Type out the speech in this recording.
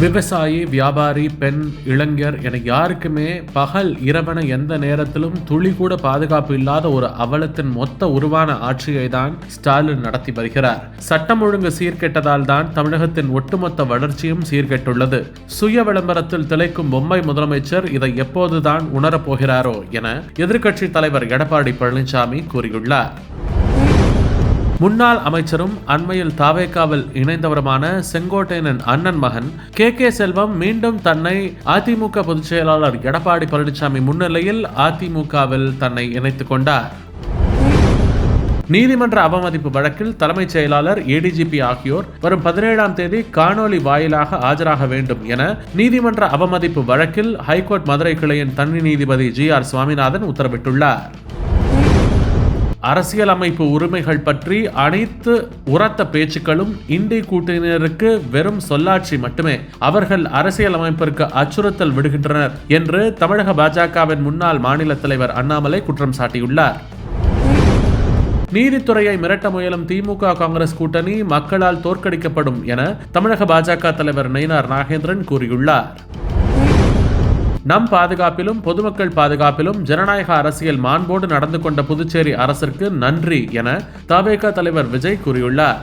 விவசாயி வியாபாரி பெண் இளைஞர் என யாருக்குமே பகல் இரவன எந்த நேரத்திலும் துளி கூட பாதுகாப்பு இல்லாத ஒரு அவலத்தின் மொத்த உருவான ஆட்சியை தான் ஸ்டாலின் நடத்தி வருகிறார். சட்டம் ஒழுங்கு சீர்கெட்டதால் தான் தமிழகத்தின் ஒட்டுமொத்த வளர்ச்சியும் சீர்கெட்டுள்ளது. சுய விளம்பரத்தில் திளைக்கும் பொம்மை முதலமைச்சர் இதை எப்போதுதான் உணரப்போகிறாரோ என எதிர்க்கட்சி தலைவர் எடப்பாடி பழனிசாமி கூறியுள்ளார். முன்னாள் அமைச்சரும் அண்மையில் தாவேக்காவில் இணைந்தவருமான செங்கோட்டையனின் அண்ணன் மகன் கே. கே. செல்வம் மீண்டும் தன்னை அதிமுக பொதுச் செயலாளர் எடப்பாடி பழனிசாமி முன்னிலையில் அதிமுகவில் தன்னை இணைத்துக் கொண்டார். நீதிமன்ற அவமதிப்பு வழக்கில் தலைமைச் செயலாளர் ஏடிஜிபி ஆகியோர் வரும் பதினேழாம் தேதி காணொலி வாயிலாக ஆஜராக வேண்டும் என நீதிமன்ற அவமதிப்பு வழக்கில் ஹைகோர்ட் மதுரை கிளையின் தனி நீதிபதி ஜி ஆர் சுவாமிநாதன் உத்தரவிட்டுள்ளார். அரசியலமைப்பு உரிமைகள் பற்றி அனைத்து உரத்த பேச்சுக்களும் இந்தி கூட்டணியினருக்கு வெறும் சொல்லாட்சி மட்டுமே. அவர்கள் அரசியலமைப்பிற்கு அச்சுறுத்தல் விடுகின்றனர் என்று தமிழக பாஜகவின் முன்னாள் மாநில தலைவர் அண்ணாமலை குற்றம் சாட்டியுள்ளார். நீதித்துறையை மிரட்ட முயலும் திமுக காங்கிரஸ் கூட்டணி மக்களால் தோற்கடிக்கப்படும் என தமிழக பாஜக தலைவர் நயினார் நாகேந்திரன் கூறியுள்ளார். நம் பாதுகாப்பிலும் பொதுமக்கள் பாதுகாப்பிலும் ஜனநாயக அரசியல் மாண்போடு நடந்து கொண்ட புதுச்சேரி அரசிற்கு நன்றி என தவேக தலைவர் விஜய் கூறியுள்ளார்.